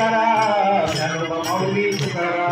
తుకారా Mouli తుకారా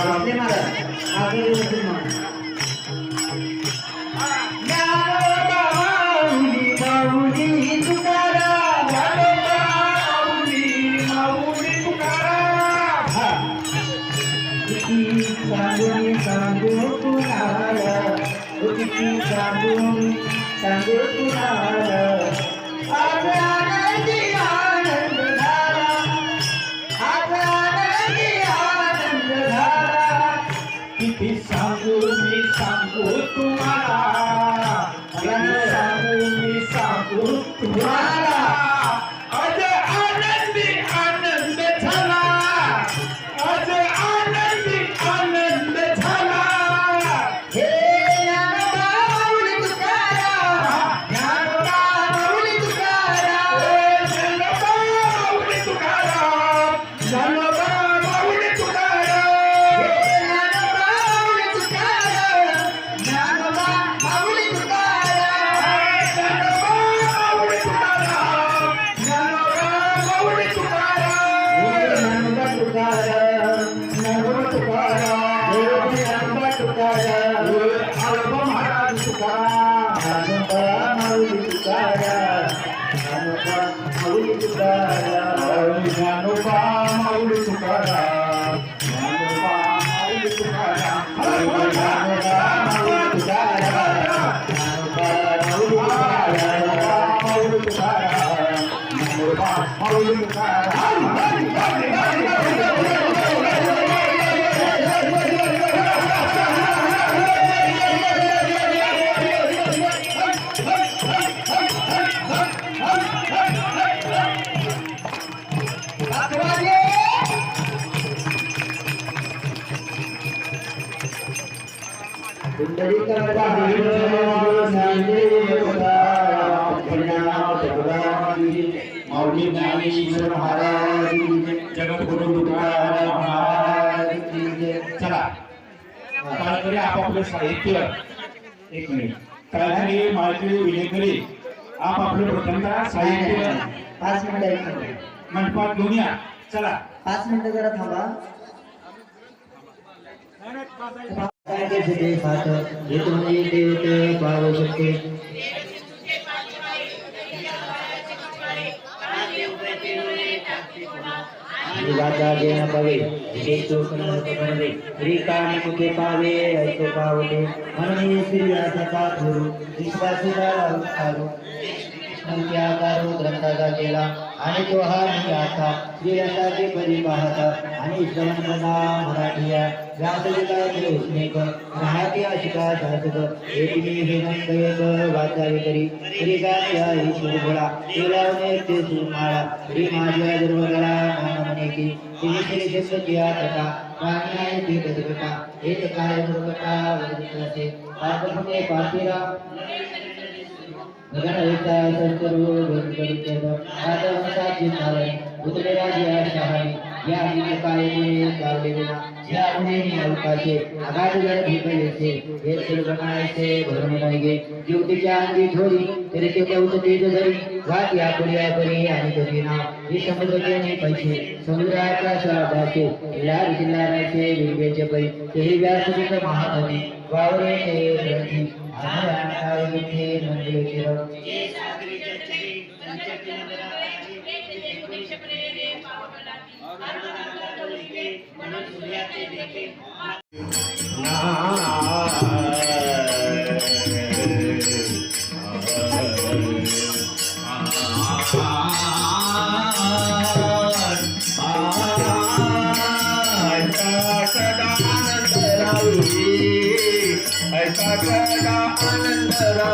Bye. चला। आपापलं साहित्य एक मिनिट काहीतरी माळकरी विलेकरी आपापलं प्रथमतः साहित्य पाच मिनिटं एक मिनिट मंडपात घेऊन या चला पाच मिनिटं जरा थांबा सात हे तुम्ही देवते पाहू शकते वाचा जेण पावे न बनवे रिकामी कुठे पावे ऐको पावले म्हणून श्री व्यासाचा गुरु विश्वासूला सारू संख्याकारो ग्रंथाचा केला आणि तो हा मी आता श्रीरंगाचे परी पाहता आणि श्रवणपणा मराठीया व्यासलिका स्नेक राहते अशिका शासक एकिनी हे नंदयक वाचावे करी श्री गात्या ईश्वर बोला तुलावने ते सुमाळा श्री माझ्या दुर्वगला मानमने श्री श्री शस्त्रची आटका प्राण्याय ती गजगटा एक काय दुर्गटा वरदितसे पापपुणे पातिरा गणवेता संतरू गणपतीत आदमता चिंतावणे उतरेला जिया शहाणी या अनेक कायने लावले विना या उन्हेनी अवकाशे आघात जड भिपलेसे हे सुलभनायचे भरून नाही गे जीवतीच्या अंगी ठोरी तरी ते कौत तेज धरी घात या पुढ्या परी आणि कधी ना हे समुद्र केने पैसे समुद्राच्या शादाचे लाल किल्लाराचे विवेचे पै तेही व्यासपीठ महानदी वावरे Ah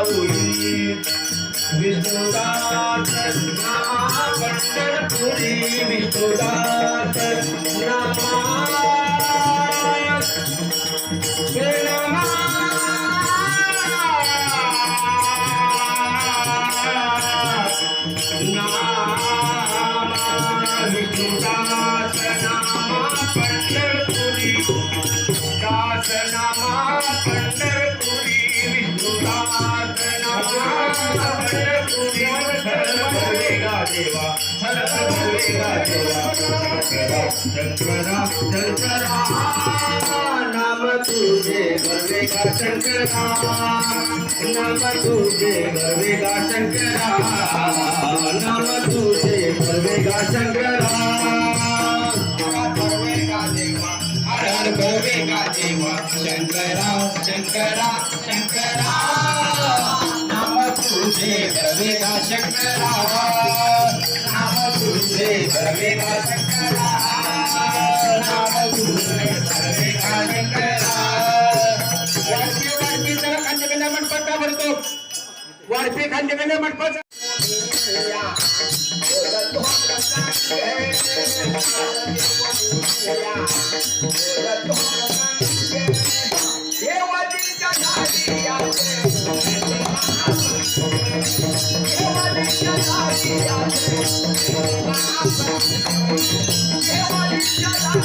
उरी विष्णुदा ग्रंथी आधाराय विखे नंदिले चिर नाम तुझे गर्वेगा शंकरा नाम तुझे गर्वेगा शंकरा नाम तुझे गर्वेगा शंकरा देवा हर गर्वेगा देवा शंकरा शंकरा शंकरा तुझे गर्वेगा शंकरा नाम तुझे गर्वेगा शंकरा नाम तुझे गर्वेगा शंकरा वारपी वारपी जरा खांदेकंड्या मंडपात का भरतो वारपी खांदेकंड्या मंडपात Yeah. Eu olho e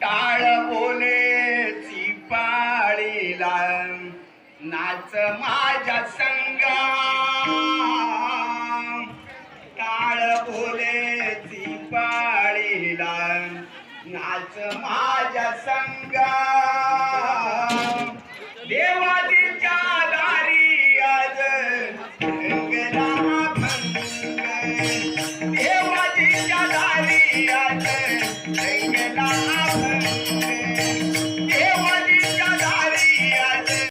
टाळ बोलेची पाळीला नाच माझ्या संगा. टाळ बोलेची पाळीला नाच माझ्या संग. देवा